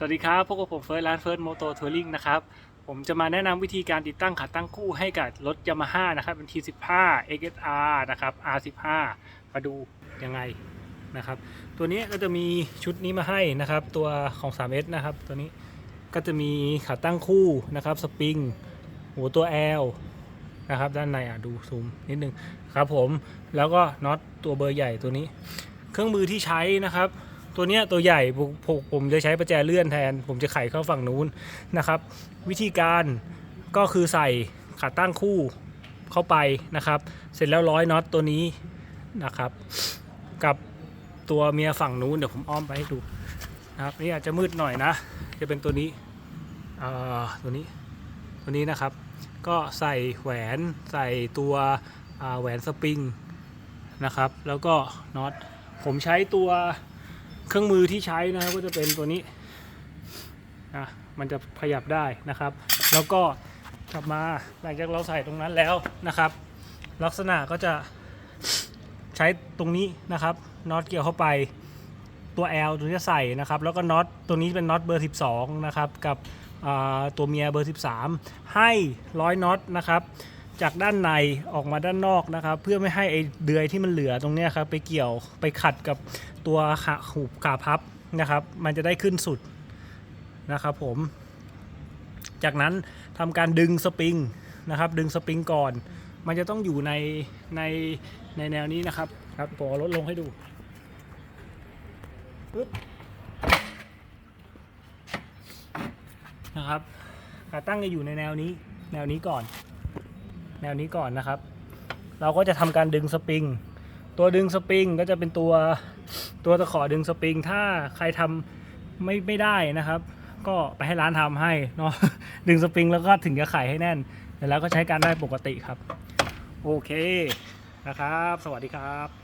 สวัสดีครับ พบกับผมเฟิร์สร้านเฟิร์สโมโตทัวริงนะครับ ผมจะมาแนะนำวิธีการติดตั้งขาตั้งคู่ให้กับรถยามาฮ่านะครับ เป็น T15 XSR นะครับ R15 มาดูยังไงนะครับ ตัวนี้ก็จะมีชุดนี้มาให้นะครับ ตัวของ 3S นะครับ ตัวนี้ก็จะมีขาตั้งคู่นะครับ สปริงหัวตัว L นะครับด้านในอะดูซูมนิดนึงครับผมแล้วก็น็อตตัวเบอร์ใหญ่ตัวนี้ เครื่องมือที่ใช้นะครับ ตัวเนี้ยตัวใหญ่ผมผมจะใช้ประแจเลื่อนแทน ผมจะไขเข้าฝั่งนู้นนะครับ วิธีการก็คือใส่ขาตั้งคู่เข้าไปนะครับ เสร็จแล้วร้อยน็อตตัวนี้นะครับ กับตัวเมียฝั่งนู้นเดี๋ยวผมอ้อมไปให้ดูนะครับนี่อาจจะมืดหน่อยนะ จะเป็นตัวนี้อ่าตัวนี้ตัวนี้นะครับ ก็ใส่แหวนใส่ตัวแหวนสปริงนะครับ แล้วก็น็อตผมใช้ตัว เครื่องมือที่ใช้นะครับก็จะเป็นตัวนี้นะมันจะขยับได้นะครับ แล้วก็กลับมาหลังจากเราใส่ตรงนั้นแล้วนะครับ ลักษณะก็จะใช้ตรงนี้นะครับน็อตเกี่ยวเข้าไปตัว L ตัวนี้จะใส่นะครับ แล้วก็น็อตตัวนี้เป็นน็อตเบอร์ 12 นะครับ กับตัวเมียเบอร์ 13 ให้ร้อยน็อตนะครับ จากด้านในออกมาด้านนอกนะครับ เพื่อไม่ให้ไอเดือยที่มันเหลือตรงนี้ครับไปเกี่ยวไปขัดกับตัวขาหูขาพับนะครับ มันจะได้ขึ้นสุดนะครับผม จากนั้นทำการดึงสปริงนะครับ ดึงสปริงก่อน มันจะต้องอยู่ในในในแนวนี้นะครับครับผมเอลดลงให้ดูปึ๊บนะครับขาตั้งจะอยู่ในแนวนี้แนวนี้ก่อน แนวนี้ก่อนนะครับ เราก็จะทำการดึงสปริง ตัวดึงสปริงก็จะเป็นตัวตัวตะขอดึงสปริง ถ้าใครทำไม่ไม่ได้นะครับ ก็ไปให้ร้านทำให้เนาะดึงสปริงแล้วก็ถึงจะไขให้แน่นแล้วก็ใช้การได้ปกติครับ โอเคนะครับ สวัสดีครับ